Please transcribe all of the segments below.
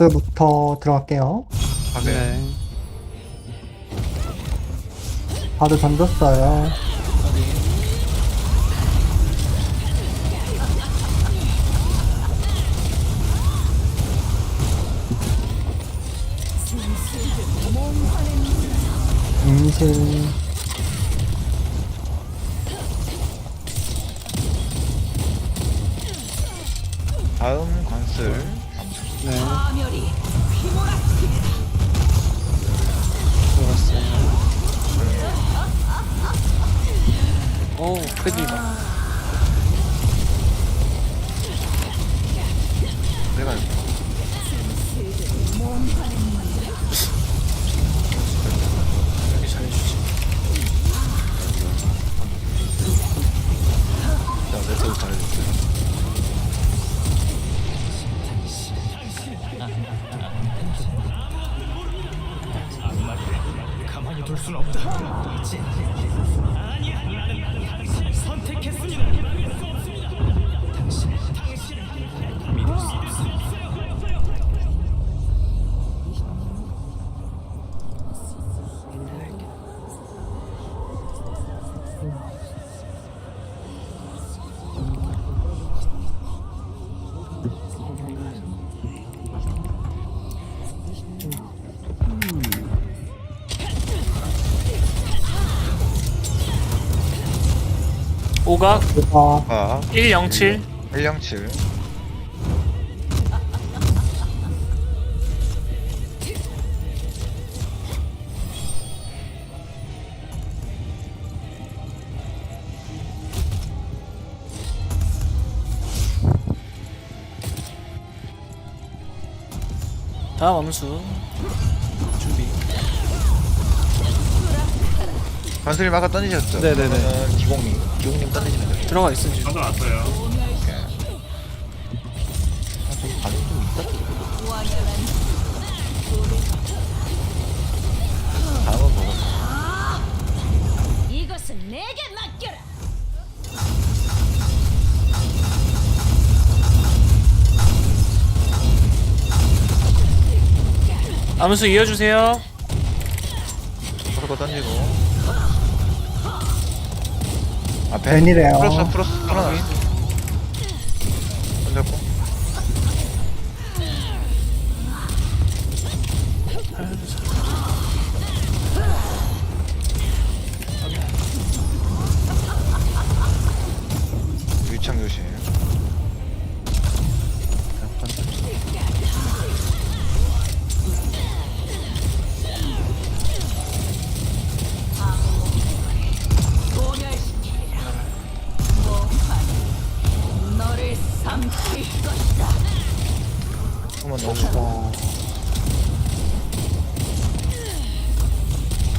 바드부터 들어갈게요. 확인. 네. 바드 던졌어요. 임신 다음 관슬. 네. 들어갔어요. 오, 크기 봐. 내가 여기 오각 가 아, 107. 107. 다음 암수. 관슬이 아까 던지셨죠? 네네네. 그러면은 기공님. 기공님 던지시면 돼요. 들어가 있어 지금. 저도 왔어요. 아, 저기 반응 좀 있다. 다음은 뭐가? 이것은 내게 맡겨라. 암수 이어주세요. 서로 던지고. 앞에. 벤이래요. 풀었어, 풀었어, 풀어놔. 던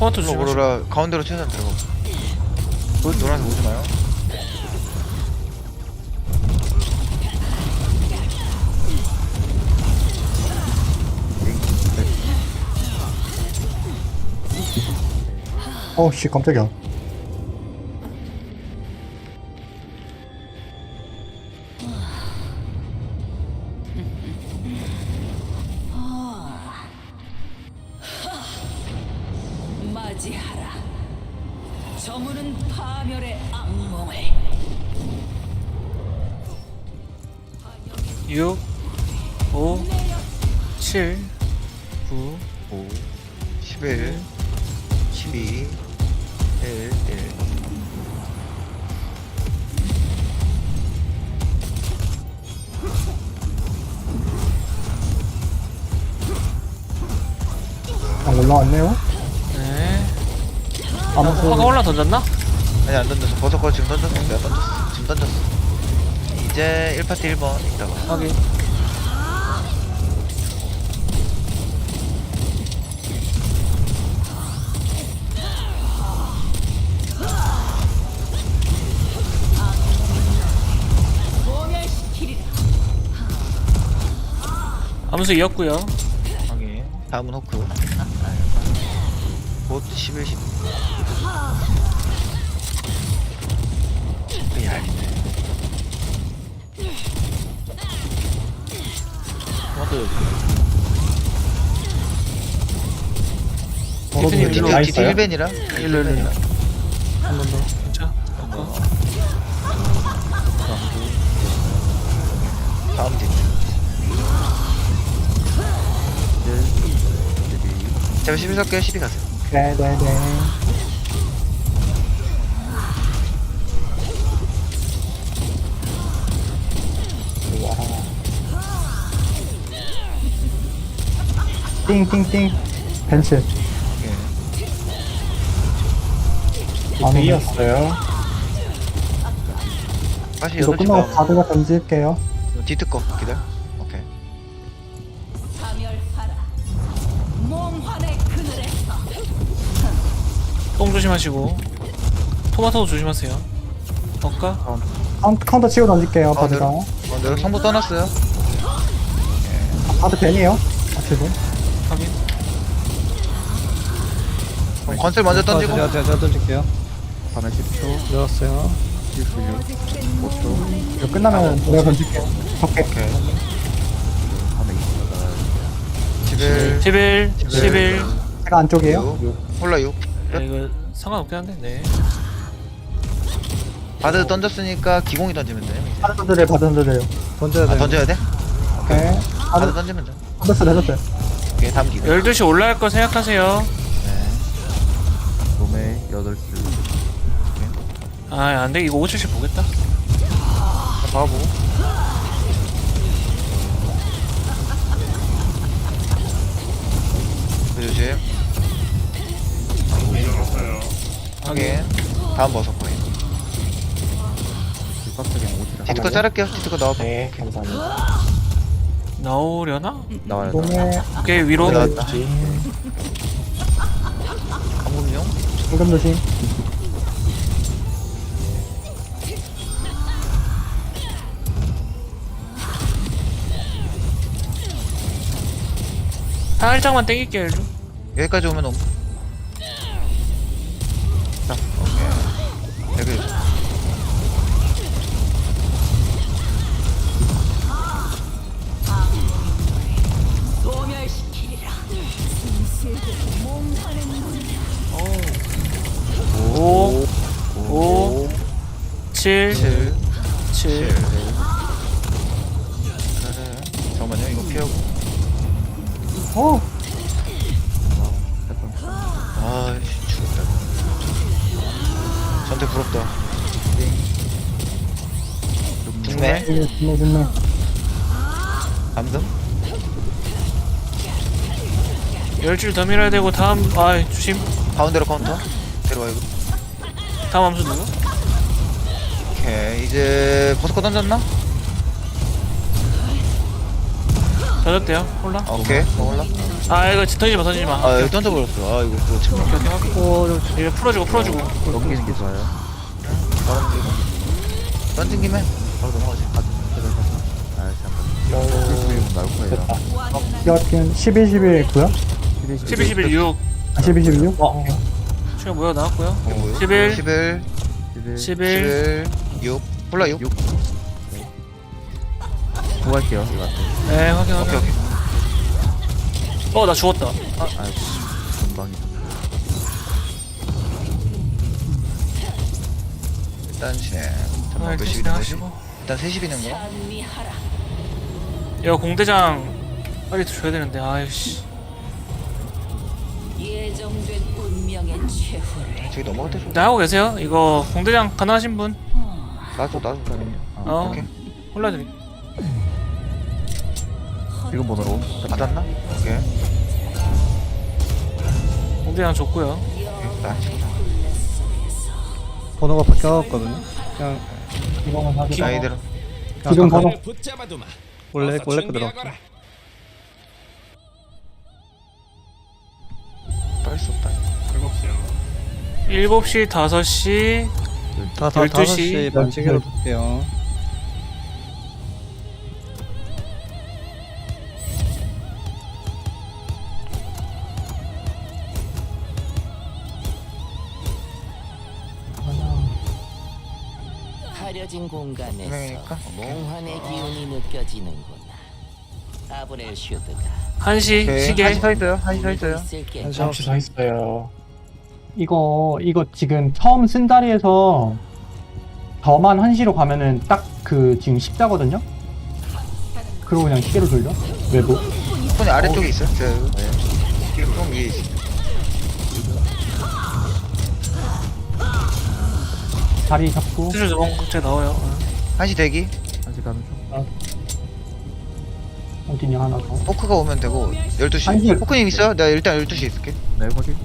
토마토 조심. 오로라 가운데로 최대한 들어가. 그 노란색 오지 마요. 어씨 깜짝이야. 저무는 파멸의 악몽을 6, 5, 7, 9, 5, 11, 12, 1, 1. 아 올라왔네요. 네. 암수 화가 올라 던졌나? 아니 안 던졌어. 버섯거 지금 던졌어. 내가 던졌어. 지금 던졌어. 이제 1파티 1번 이따가. 확인. 암수 이었고요. 확인. 다음은 호크. 곧 11, 10. 디트님 일로 와 디트 있어요? 1벤이라? 일로 일로 일로. 자, 어, 다음 디트 제발 11석 12 가세요. 네네네. 띵띵띵. 벤츠. 안 이었어요. 다시 이거 8시 끝나고 반 가드가 던질게요. 디트 거 기다려 오케이 똥 조심하시고 토마토도 조심하세요. 어까? 카운터, 카운터 치고 던질게요, 바드가. 어, 내가 성부 떠났어요 바드 벤이에요. 아, 죄송. 확인. 그럼 건슬 먼저 던지고 제가 제가 제가 던질게요. 밤에 10초 늘었어요. 이거 끝나면 내가 던질게요. 오케이. 오케이 11 11, 11. 제가 안쪽이에요. 6 홀라 6 야, 이거 상관없긴 한데, 네. 바드 던졌으니까 기공이 던지면 돼요 이제. 바드 던져요, 바드 던져요. 던져야 아 돼. 던져야 돼? 오케이. 바드 던지면 돼 던졌어, 던졌어요. 오케이 다음 기공 12시 올라갈 거 생각하세요. 놈의 8시. 아, 안 돼. 이거 577 보겠다. 봐보고. 그 조심. 확인. 다음 버섯 거예요 빡세게 오지라 디트거 자를게요. 디트거 넣어봐. 네, 감사합니다. 나오려나? 나와야 돼 몸에 오케이, 위로. 네, 나왔다 황금 조심. 살짝만 땡길게요, 일로. 여기까지 오면 옴 자, 7, 7 7. 그래. 잠깐만요 이거 피하고. 어, 아이씨 죽었다. 전태 부럽다. 중매? 좋네, 좋네, 좋네. 감금 열줄 더 밀어야 되고, 다음, 아, 조심. 가운데로 카운터? 데려와 이거 다음 함수 누구? 오케이 이제 버스커 던졌나? 젖었대요, 홀라. 아, 오케이 먹을라 아, 이거 던지지 마, 던지지 마. 아 여기 던져버렸어 아 이거 그거 참 오케이, 오케이, 확인. 이거 풀어주고, 풀어주고. 넘기는 게 좋아요 바로 던지고 던진 김에 바로 넘어가지 아 나올 거예요 여튼 12, 11, 9요? 11, 11, 6. 아, 12, 11, 6? 어, 지금 뭐야, 나왔고요. 이게 뭐예요? 11, 11 11. 11 6 홀라 6 육. 구할게요 이거 네, 확인, 오케이 확인. 오케이 어, 나 죽었다. 아이씨 금방이 일단 진 아, 잠깐만 일단 몇시 비는 거지? 진행하시고. 일단 3시 비는 거 찬미하라. 이거 공대장 빨리 줘야 되는데, 아이씨. 예정된 운명의 최후를 저기 넘어갈 때 좀. 네, 하고 계세요? 이거 공대장 가능하신 분? 나도 나도 어, 오케이 홀라드리. 지금 번호로 받았나? 오케이 공대장 좋고요. 오케이 나 번호가 바뀌었거든요. 그냥 이거만 하죠. 자 이대로 지금 번호 붙잡아두마. 원래 원래 그대로. 준비하거라. 빨리 수 없다 7시, 5시, 다 다 12시. 5시 만시계로 볼게요. 가려진 공간에서 분명히니까? 몽환의 기운이 느껴지는구나. 4분의 슈드가 한시 오케이 시계 한시 서 있어요 한시 서 있어요 있을게. 한시 잠시 서 있어요. 이거 이거 지금 처음 쓴 자리에서 저만 한시로 가면은 딱 그 지금 십자거든요. 그리고 그냥 시계로 돌려. 외부. 손이 아래쪽에 있어요 저좀 위에 있어 자리 잡고. 수술 두번 국제 넣어요 어. 한시 대기 한시 가는 중. 어디냐 하나 더. 포크가 오면 되고 12시 한시. 포크님 있어요? 내가 일단 12시 있을게 네, 확인.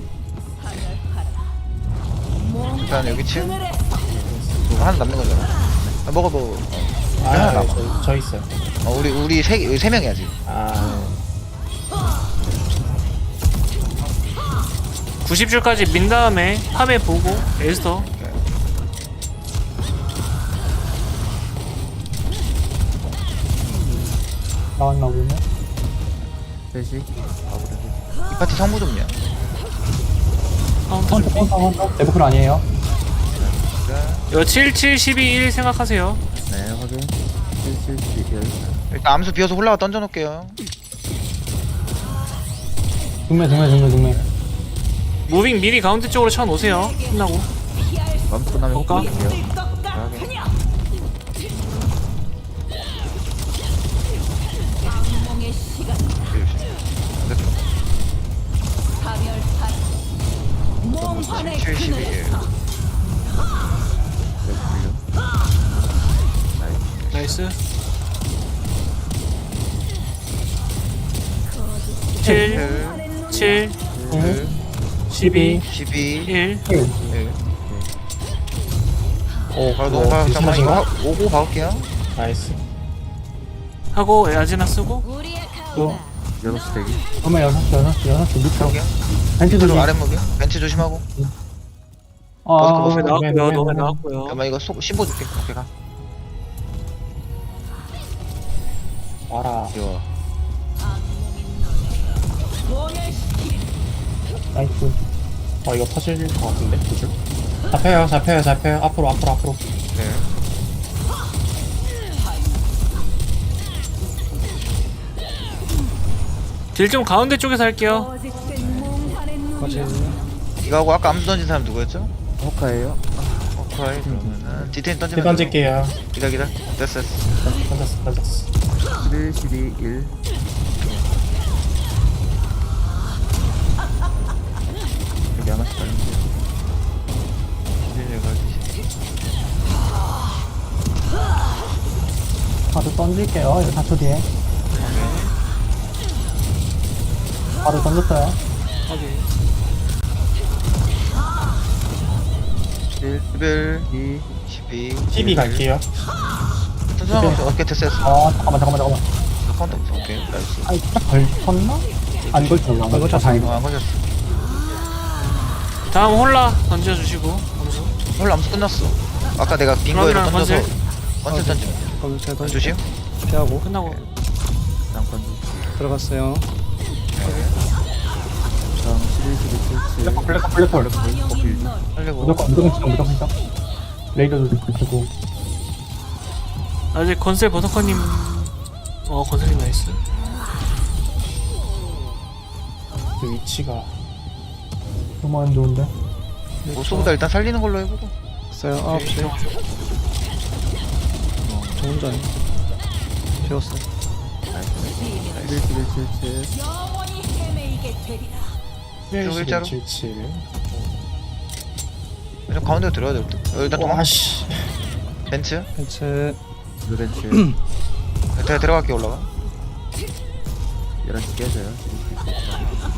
일단 여기 침 하나 남는 거잖아 아, 먹어 먹어 어, 하나 남아 저, 저 있어요. 어, 우리 우리 세, 세 명이야 지금 아. 90줄까지 민 다음에 팝에 보고 에스터 나왔나 보네. 셋이. 아무래도. 이 파티 성부 좀요 카운터 헌터, 준비 헌터, 헌터. 내부풀 아니에요. 이거 7 7 12 1 생각하세요 네, 확인. 7, 7, 11. 일단 암수 비워서 홀라가 던져놓을게요 중매, 중매, 중매, 중매. 무빙 미리 가운데 쪽으로 쳐 놓으세요 끝나고 맘 끝나면 볼까? 악몽의 시 나이스. 7 7 1, 12 12 1 1. 1 오, 바로 넘어가 잠깐만 이거 하- 오고 박을게요. 나이스. 하고 에아지나 쓰고? 또, 6시 대기. 그러면 여섯 시, 여섯 시, 여섯 시 밑으로. 여기요. 벤치 그리고 조심. 아랫목이요. 벤치 조심하고 아, 너무 버스. 네, 나왔고요 네, 너무 네. 나왔고요 잠깐만 이거 소, 신보 줄게 오케이 가 와라. 귀여워 나이스. 어, 이거 터질 것 같은데, 두 줄? 잡혀요, 잡혀요, 잡혀요. 앞으로, 앞으로, 앞으로. 네 딜 좀 가운데 쪽에서 할게요? 눈이여 이거 하고 아까 암수 던진 사람 누구였죠? 호카예요. 오카이 그러면은 디테인 던지면 던질게요. 기다 기다 됐어 됐어 던졌어, 던졌어. 11, 12, 1. 여기 하나씩 중. 디테인 걸리지 바로 던질게요. 이거 4초 뒤에. 바로 던졌어요. 1, 11 2, 12 12 갈게요. 순수하게 어깨 됐어 됐어 아, 잠깐만, 잠깐만, 잠깐만. 카운터 없어 오케이 나이스 아니, 딱 걸쳤나? 안 걸쳤나? 안 걸쳤어. 다행이다. 어 안 걸렸어 다음 홀라 던져주시고 암수 홀라 암수 끝났어 아까 내가 빈 그럼이랑 던져서 건슬. 건슬 던지면 돼 그럼 제가 아, 던지 조심 피하고 끝나고 장판 중. 들어갔어요. 다음 11, 12, 7, 7. 블랙, 블랙, 블랙. 영인 널 살리고 무조건, 무조건 시작, 무조건 시작. 레이더도 붙이고. 아직 건셀 버터커님 어 건설님 나이스 그 위치가. 너무 안 좋은데? 보스보다 일단 살리는 걸로 해보고 있어요. 9시. 저 혼자네. 피웠어요. 11, 11, 7, 7. 영원히 헤매이게 되리라 쭉 일자로 77. 좀 가운데로 들어야 될 듯. 어, 일단 동안 와씨. 벤츠 벤츠 루벤츠. 제가 들어갈게 올라가 11시 깨져요. 11시.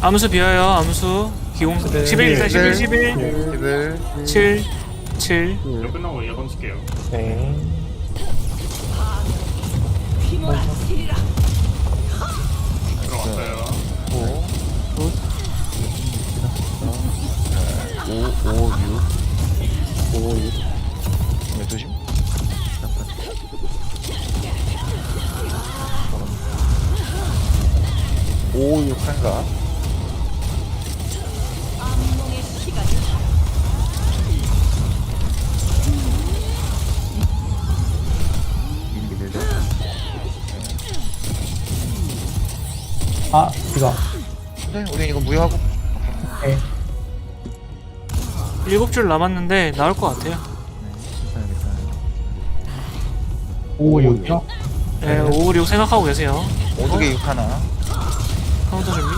암수 비어요 암수 기공 11 11 11 11 11 7 7 네. 휘몰아치리라 Oh, 줄 남았는데 나올 것 같아요. 괜찮아요 괜찮아요 5 6이요? 네, 5, 6 생각하고 계세요. 오두개 6 하나. 카운터 준비.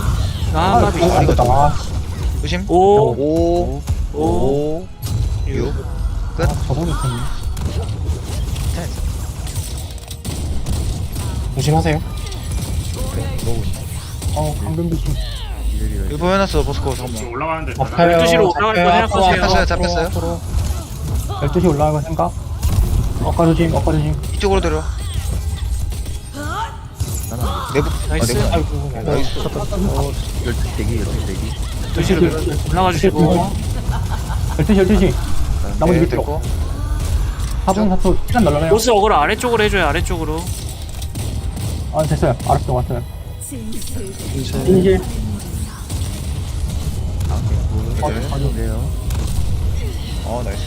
아, 아 까비. 이거 이거 아, 조심. 5, 5, 5, 5, 6. 6. 끝. 아 저도 못했네 조심하세요. 어 방금 비심 이래리래 이거 보여놨어, 보스코. 잠깐만. 올라가는데 12시로 올라갈 거 생각하세요. 잡혔어요, 잡혔어요. 12시 올라가고 생각 엇가 조심 엇가 조심 이쪽으로 데려. 내부. 나이스. 아, 내부. 아이고. 나이스. 어, 열두 대기 열두 대기 12시로 올라가 주시고. 12시 12시 나머지 네, 밑으로 됐고. 4분 4초 시간 날라가요 보스 어그로 아래쪽으로 해줘요, 아래쪽으로. 아 됐어요 알았어 왔어요 진실 이제 진실 어, 그래요 어, 나이스.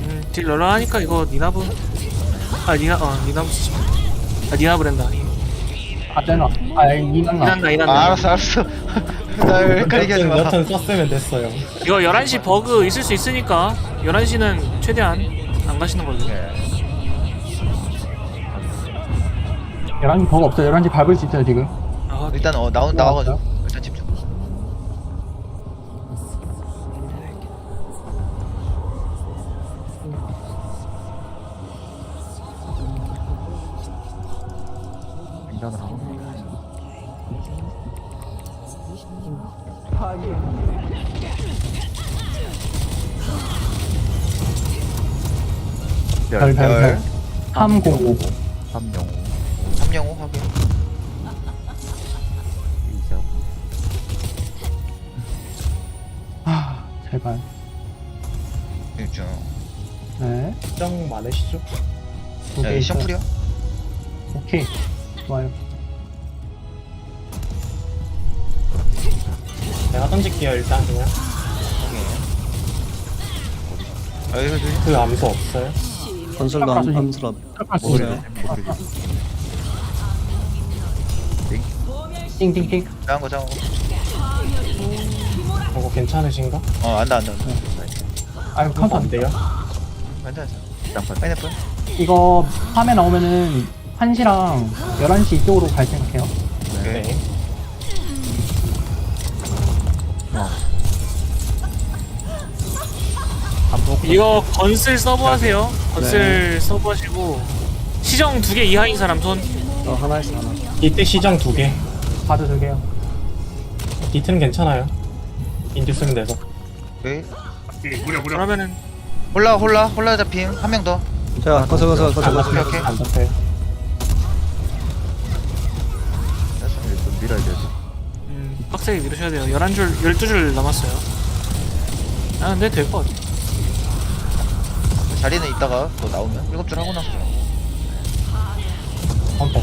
음, 딜 널널하니까 이거 니나브. 아, 니나, 어, 니나브 쓰지 마. 아, 니나브 랜다. 아니. 아 되나 아 이난 나 이난다, 이난다. 아, 알았어, 알았어. 날 헷갈리게 하지 마. 썼으면 됐어요. 이거 11시 버그 있을 수 있으니까 11시는 최대한 안 가시는 걸로. 네. 11시 버거 없어요 11시 밟을 수 있어요 지금 아, 일단 어 나온 나와가지고 일단 집중. 인간을 하고 별 별 별 305 삼영호 305 확인. 이자고 아 제발 집중. 네정 많으시죠? 두 야, 개이 있어요. 샴푸리야? 오케이 좋아요 내가 던질게요 일단 그냥. 아, 이거 저기. 그 암수 없어요? 건설도. 있어요 모르겠어 띵띵띵 작은 거, 작은 거. 그거 괜찮으신가? 어, 안다, 안다, 안다. 아이고 카운터 안 돼요? 괜찮아. 쌍판 파인애플. 이거 밤에 나오면은 1시랑 11시 이쪽으로 갈 생각해요 오케이. 네. 이거 건슬 서브 하세요. 건슬 서브 하시고 시정 두 개 이하인 사람 손. 어, 하나 있어 하나. 이때 시정 두 개. 바드 두 개요 디트는 괜찮아요. 인듀 쓰면 돼서. 오케이. 그러면은 홀라, 홀라, 홀라 잡힘. 한 명 더. 자 건설 안 건설. 오케이, 오케이. 안 잡혀요. 이거 좀 밀어야 되지 음, 빡세게 밀으셔야 돼요. 11줄, 12줄 남았어요. 아, 근데 될 것 같아. 자리는 이따가 또 나오면 일곱 줄 하고 나서. 카운터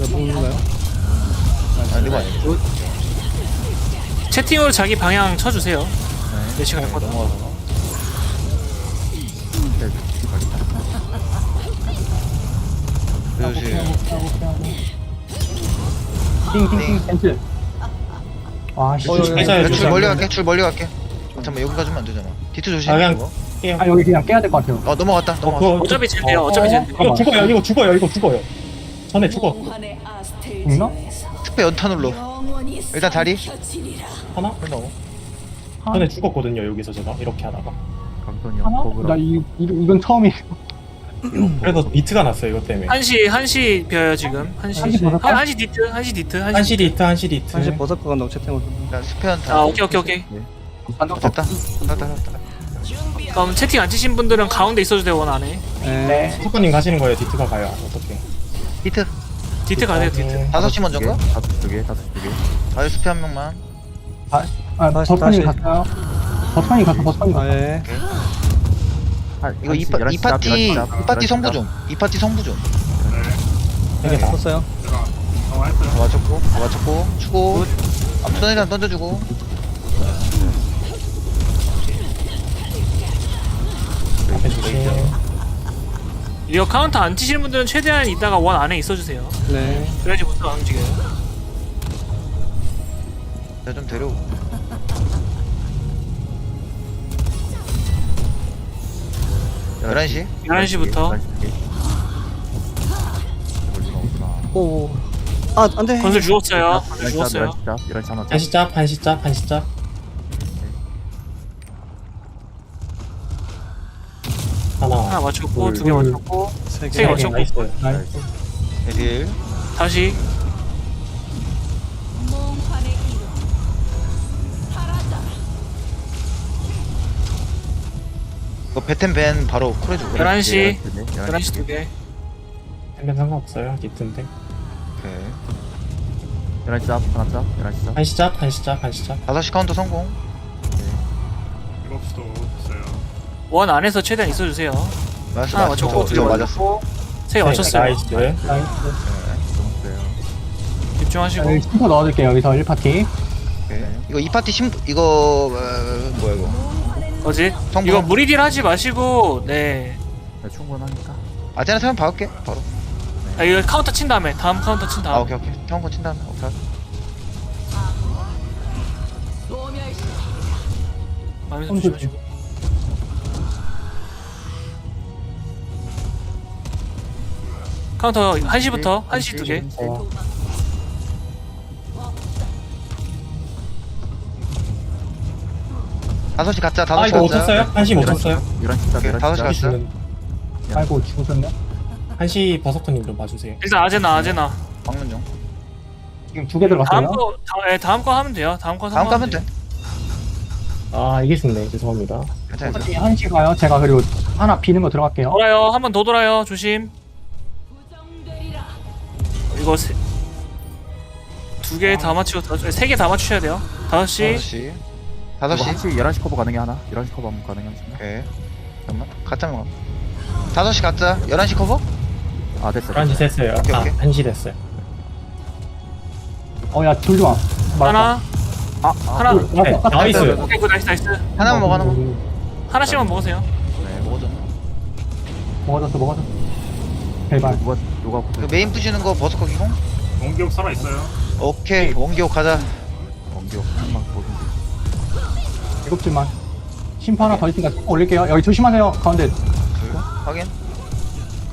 왜 먹는가요? 아, 이거 아니고. 채팅으로 자기 방향 쳐주세요. 몇시 갈 거다. 넘어가서. 네. 띵띵띵 캔슬 와씨 어, 회사에 야, 줄 주장. 멀리 갈게, 줄 멀리 갈게. 어, 잠깐만, 여기 가주면 안 되잖아. 디트 조심. 아, 그냥 이거. 깨요. 아 여기 그냥 깨야 될 것 같아요 어, 넘어갔다, 넘어갔어. 그거 어차피 젠데요, 어차피 젠데. 이거 죽어요. 이거 죽어요. 이거 죽어요. 전에 죽어. 죽나? 특배 연탄으로. 일단 다리. 하나? 흘러. 전에 죽었거든요. 여기서 제가 이렇게 하다가. 하나? 형나 이, 이, 이건 처음이에요 그래서 비트가 났어요. 이것 때문에. 1시, 1시 벼요, 지금. 1시. 한시 버섯까? 한, 1시 디트, 1시 디트, 1시. 한시 디트, 한시 디트. 사실 버섯 거 간다고 채팅을. 일단 스페 연탄. 아, 오케이, 오케이, 오케이. 됐다. 됐다, 됐다. 그럼 채팅 안 치신 분들은 가운데 있어주세요, 원 안에. 네. 네 석권님 가시는 거예요. 디트가 가요. 어떻게? 디트. 디트 가세요, 디트. 다섯 시 먼저인가? 다섯 두 개, 다섯 두 개. 다시 스페 한 명만. 아 다시, 버터님 다시. 갔어요 버터님 갔어 버터님 아 갔어 예. 한- 이거 이, 파, 이 파티, 이 잡, 파티 성부 잡. 좀. 이 파티 성부 좀. 되게 나. 썼어요. 어, 맞췄고, 어, 맞췄고, 추고. 앞선 일단 던져주고. 이거 카운터 안 치시는 분들은 최대한 이따가 원 안에 있어주세요. 네. 그래야지 보통 안 움직여요. 내좀 데려오고. 11시? 11시부터 11시 오. 아, 안 돼. 건설 죽었어요. 건설 죽었어요. 11시 11시 하나 한시 짭 한시 짭 한시 짭 하나 맞췄고 두개 둘. 맞췄고 세세 개. 개 맞췄고 나이스. 다시 몽환의 이름 사라져라 이거 베텐 벤 바로 콜해주고. 11시 11시 11시 두 개. 템면 상관없어요 디트인데 오케이. 11시 짭 하나 짭 11시 짭 한시 짭 한시 짭 한시 짭 5시 카운터 성공. 됐어요. 원 안에서 최대한 있어주세요. 맞았어, 하나. 맞췄고 두개 맞았어. 세개 맞췄어요. 나이스 나이스. 좋았어요 집중하시고 여기 심포 넣어줄게요. 여기서 1파티. 오케이. 이거 이 파티 심, 이거, 어, 뭐야, 이거. 뭐지? 성공. 이거 무리딜 하지 마시고 네. 네, 충분하니까 아테나 사면 박을게, 바로. 아, 이거 카운터 친 다음에 다음 카운터 친 아, 다음. 오케이, 오케이. 처음 건친 다음에. 오케이. 마음에 손 조심하시고. 카운터 1시부터 1시 두 개. 어. 다섯 시 가짜, 다섯 아 시 이거 못 가짜. 쳤어요? 한시 못 쳤어요? 11시 짭 오케이, 11시 다섯 시짭 갔어요. 아이고 죽으셨네. 한시 버섯터님 좀 봐주세요 일단 아제나 아제나. 막는 중. 지금 두 개 다음 들어갔어요. 거 다, 예, 다음 거 하면 돼요. 다음 거 다음 가면 돼. 아 죄송합니다 괜찮아, 괜찮아. 파티 한시 가요. 제가 그리고 하나 비는 거 들어갈게요. 돌아요. 한 번 더 돌아요. 조심. 이거 세... 두개 다 맞추고 세개 다 맞추셔야 돼요. 다섯 시. 다섯 시. 다섯 이거 시. 1시 11시 커버 가능해 하나? 11시 커버 한번 가능하신가? 오케이. 잠깐만. 가짜만 가. 다섯 시 가짜. 열한 시 커버? 아 됐어 한시 됐어요 오케이, 아 오케이. 한시 됐어요 어야 둘 와. 하나. 아, 하나. 네, 나이스 오케이 굿 나이스 나이스. 하나만 먹어, 하나만. 하나씩만 먹으세요. 네, 먹어줬나? 먹어졌어 먹어졌어. 제발. 누가 누가 그 메인 부시는 거 버섯 거기공? 원기옥 살아 있어요. 오케이. 원기옥 가자. 원기옥 한방 보는 일곱 줄만. 심포 하나 더 있으니까 좀 올릴게요. 여기 조심하세요. 가운데 둘. 확인.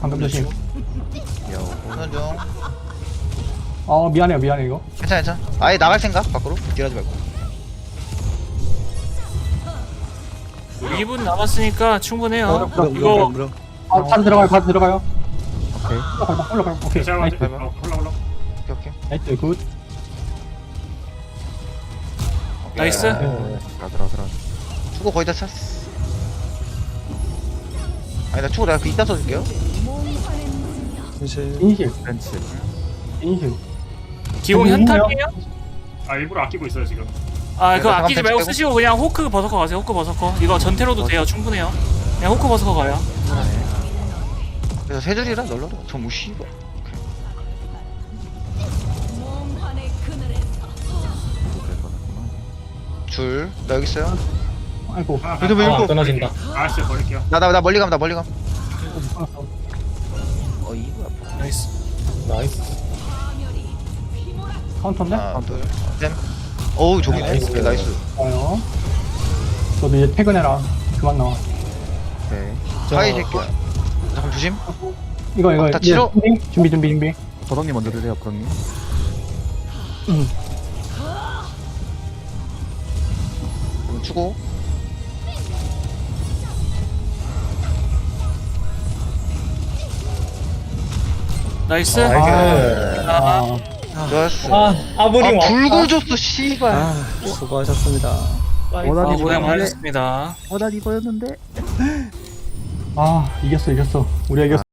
방금 조심. 야 오는 중. 어 미안해요 미안해 이거. 괜찮아, 괜찮아. 아예 나갈 생각? 밖으로? 딜하지 말고. 2분 남았으니까 충분해요. 이거 무릎, 무릎. 아 바로 들어가요 바로 들어가요. 오케이 올라가요 올라가요. 오케이. 제가 나이스 어, 올라 올라. 오케이, 오케이. 나이스 굿. 나이스. 네. 가들아 들어 추고 거의 다 찼어. 아니, 나 추고 내가 그 이따 써줄게요. 인실 벤츠 인실. 기공. 현탑이에요? 아 일부러 아끼고 있어요 지금. 아 그거 네, 아끼지 말고 쓰시고 그냥 호크 버서커 가세요. 호크 버서커. 이거 전태로도 돼요. 충분해요. 그냥 호크 버서커 가요. 그래서 세 줄이라 널널어. 저 무시. 몽환의 그늘에서 줄. 나 여기 있어요. 아이고. 아, 그래도 왜 아 이거? 끊어진다 아 진짜 버릴게요. 나, 나, 나 멀리 감, 나 멀리 감. 끊었어. 어, 이거 아파. 나이스. 나이스 카운터인데? 하나, 둘, 셋. 어우, 저기 있네. 나이스. 오케이, 나이스. 좋아요. 저도 이제 퇴근해라. 그만 나와. 오케이 저- 하이 새끼야. 잠깐 조심. 이거 이거 다 이제 치러? 준비 준비 준비 준비. 버덕님 먼저 드세요 버덕님 그럼 추고. 나이스. 나이스 아, 좋았어. 아 아브링 아, 불 왔다 굴줬어, 씨발. 아, 수고하셨습니다. 아, 고생 많으셨습니다. 원하니 이거였는데 아 이겼어 이겼어. 우리가 이겼어.